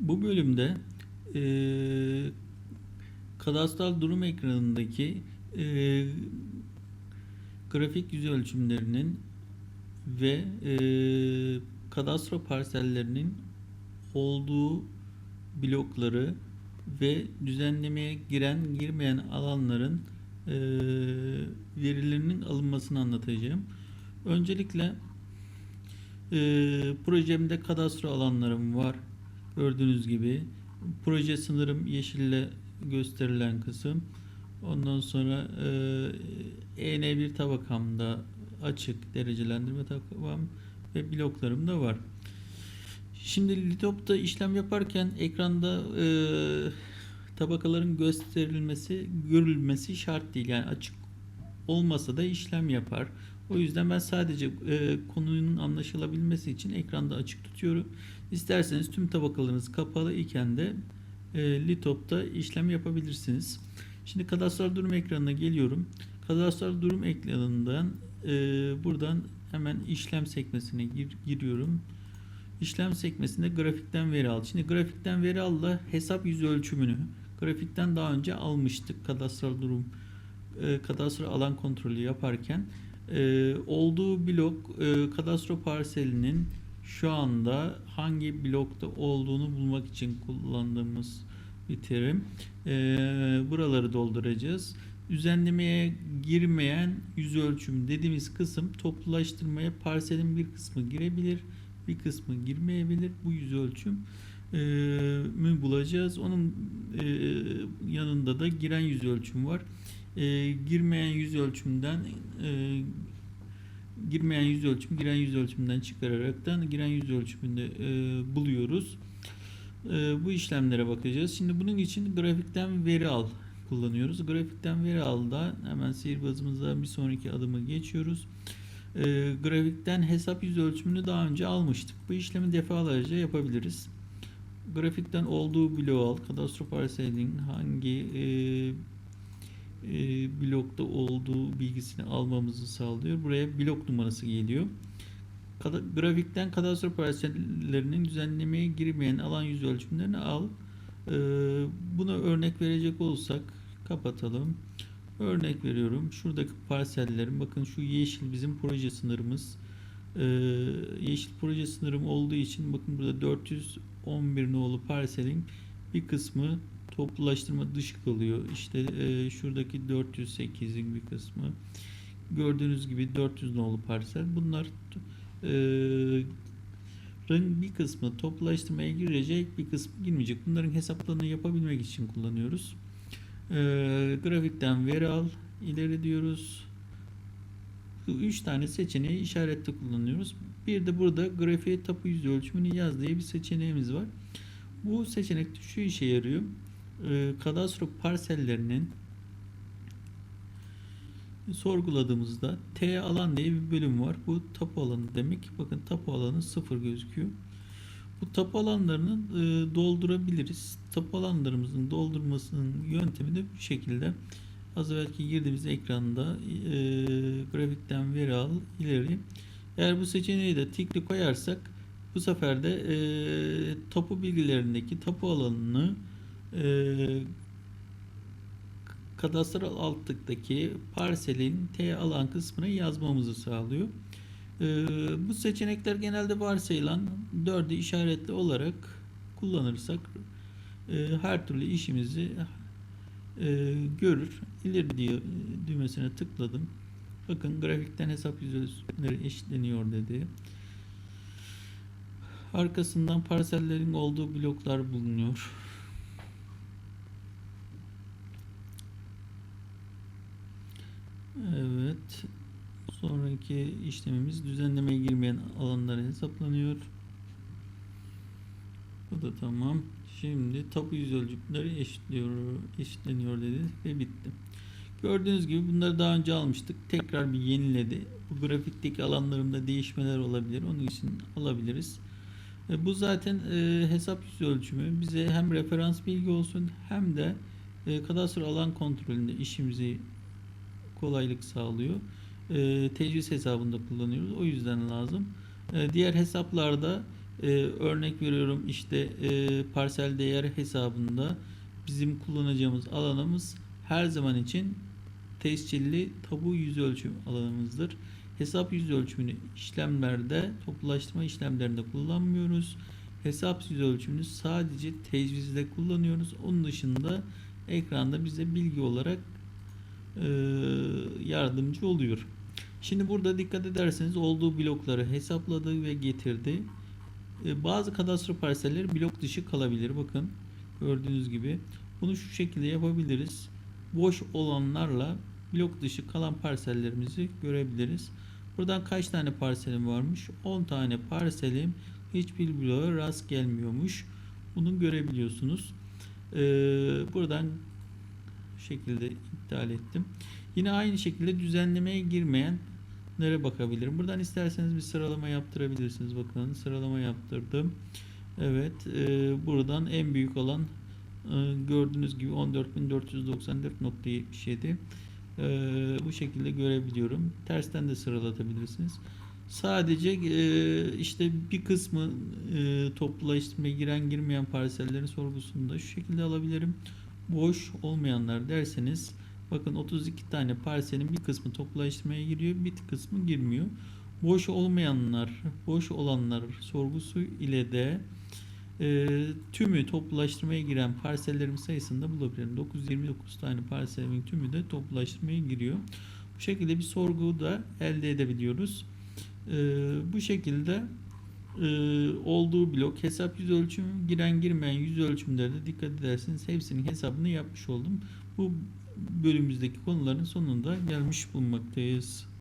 Bu bölümde eee kadastral durum ekranındaki eee, grafik yüz ölçümlerinin ve eee kadastro parsellerinin olduğu blokları ve düzenlemeye giren girmeyen alanların eee, verilerinin alınmasını anlatacağım. Öncelikle eee, projemde kadastro alanlarım var. Gördüğünüz gibi proje sınırım yeşille gösterilen kısım. Ondan sonra eee EN1 tabakamda açık derecelendirme tabakam ve bloklarım da var. Şimdi Litop'ta işlem yaparken ekranda eee, tabakaların gösterilmesi, görülmesi şart değil. Yani açık olmasa da işlem yapar. O yüzden ben sadece eee, konunun anlaşılabilmesi için ekranda açık tutuyorum. İsterseniz tüm tabakalarınız kapalı iken de eee Litop'ta işlem yapabilirsiniz. Şimdi kadastral durum ekranına geliyorum. Kadastral durum ekranından eee, buradan hemen işlem sekmesine gir- giriyorum. İşlem sekmesinde grafikten veri al. Şimdi grafikten veri alla hesap yüz ölçümünü grafikten daha önce almıştık kadastral durum e, kadastro alan kontrolü yaparken e, olduğu blok e, kadastro parselinin şu anda hangi blokta olduğunu bulmak için kullandığımız bir terim. E, buraları dolduracağız. Düzenlemeye girmeyen yüz ölçüm dediğimiz kısım toplulaştırmaya parselin bir kısmı girebilir, bir kısmı girmeyebilir. Bu yüz ölçüm e, mü bulacağız. Onun e, yanında da giren yüz ölçüm var. E, girmeyen yüz ölçümden e, girmeyen yüz ölçüm giren yüz ölçümden çıkararaktan giren yüz ölçümünde e, buluyoruz. E, bu işlemlere bakacağız. Şimdi bunun için grafikten veri al kullanıyoruz. Grafikten veri al da hemen sihirbazımıza bir sonraki adımı geçiyoruz. E, grafikten hesap yüz ölçümünü daha önce almıştık. Bu işlemi defalarca yapabiliriz. Grafikten olduğu bloğu al. Kadastro parselin hangi e, blokta olduğu bilgisini almamızı sağlıyor. Buraya blok numarası geliyor. Kada- grafikten kadastro parsellerinin düzenlemeye girmeyen alan yüz ölçümlerini al. E, buna örnek verecek olsak kapatalım. Örnek veriyorum. Şuradaki parsellerin bakın şu yeşil bizim proje sınırımız. E, yeşil proje sınırım olduğu için bakın burada 411 nolu parselin bir kısmı toplulaştırma dışı kalıyor. İşte e, şuradaki 408'in bir kısmı. Gördüğünüz gibi 400 nolu parsel. Bunlar e, bir kısmı toplulaştırmaya girecek, bir kısmı girmeyecek. Bunların hesaplarını yapabilmek için kullanıyoruz. E, grafikten veri al, ileri diyoruz. Bu üç tane seçeneği işarette kullanıyoruz. Bir de burada grafiğe tapu yüzü ölçümünü yaz diye bir seçeneğimiz var. Bu seçenekte şu işe yarıyor. Ee, kadastro parsellerinin sorguladığımızda T alan diye bir bölüm var. Bu tapu alanı demek. Bakın tapu alanı sıfır gözüküyor. Bu tapu alanlarını e, doldurabiliriz. Tapu alanlarımızın doldurmasının yöntemi de bu şekilde. Az evvelki girdiğimiz ekranda e, grafikten veri al ileri. Eğer bu seçeneği de tikli koyarsak bu sefer de e, tapu bilgilerindeki tapu alanını e, kadastral altlıktaki parselin T alan kısmına yazmamızı sağlıyor. E, bu seçenekler genelde varsayılan dördü işaretli olarak kullanırsak e, her türlü işimizi e, görür. İleri diyor düğmesine tıkladım. Bakın grafikten hesap yüzleri eşitleniyor dedi. Arkasından parsellerin olduğu bloklar bulunuyor. Evet. Sonraki işlemimiz düzenlemeye girmeyen alanları hesaplanıyor. Bu da tamam. Şimdi tapu yüz ölçümleri eşitliyor, eşitleniyor dedi ve bitti. Gördüğünüz gibi bunları daha önce almıştık. Tekrar bir yeniledi. Bu grafikteki alanlarımda değişmeler olabilir. Onun için alabiliriz. E, bu zaten e, hesap yüz ölçümü bize hem referans bilgi olsun hem de e, kadastro alan kontrolünde işimizi kolaylık sağlıyor. E, tecviz hesabında kullanıyoruz. O yüzden lazım. E, diğer hesaplarda Ee, örnek veriyorum işte e, parsel değer hesabında bizim kullanacağımız alanımız her zaman için tescilli tabu yüz ölçüm alanımızdır. Hesap yüz ölçümünü işlemlerde, toplulaştırma işlemlerinde kullanmıyoruz. Hesap yüz ölçümünü sadece tecvizde kullanıyoruz. Onun dışında ekranda bize bilgi olarak e, yardımcı oluyor. Şimdi burada dikkat ederseniz olduğu blokları hesapladı ve getirdi. E, bazı kadastro parselleri blok dışı kalabilir. Bakın gördüğünüz gibi. Bunu şu şekilde yapabiliriz. Boş olanlarla blok dışı kalan parsellerimizi görebiliriz. Buradan kaç tane parselim varmış? 10 tane parselim hiçbir bloğa rast gelmiyormuş. Bunu görebiliyorsunuz. Ee, buradan bu şekilde iptal ettim. Yine aynı şekilde düzenlemeye girmeyenlere bakabilirim. Buradan isterseniz bir sıralama yaptırabilirsiniz. Bakın sıralama yaptırdım. Evet. e, buradan en büyük olan e, gördüğünüz gibi 14.494.77 e, bu şekilde görebiliyorum. Tersten de sıralatabilirsiniz. Sadece e, işte bir kısmı e, toplulaştırmaya giren girmeyen parsellerin sorgusunu da şu şekilde alabilirim. Boş olmayanlar derseniz bakın 32 tane parselin bir kısmı toplulaştırmaya giriyor, bir kısmı girmiyor. Boş olmayanlar, boş olanlar sorgusu ile de e, tümü toplulaştırmaya giren parsellerin sayısını da bulabilirim. 929 tane parselimin tümü de toplulaştırmaya giriyor. Bu şekilde bir sorgu da elde edebiliyoruz. E, bu şekilde olduğu blok hesap yüz ölçümü giren girmeyen yüz ölçümlerde dikkat ederseniz hepsinin hesabını yapmış oldum. Bu bölümümüzdeki konuların sonunda gelmiş bulunmaktayız.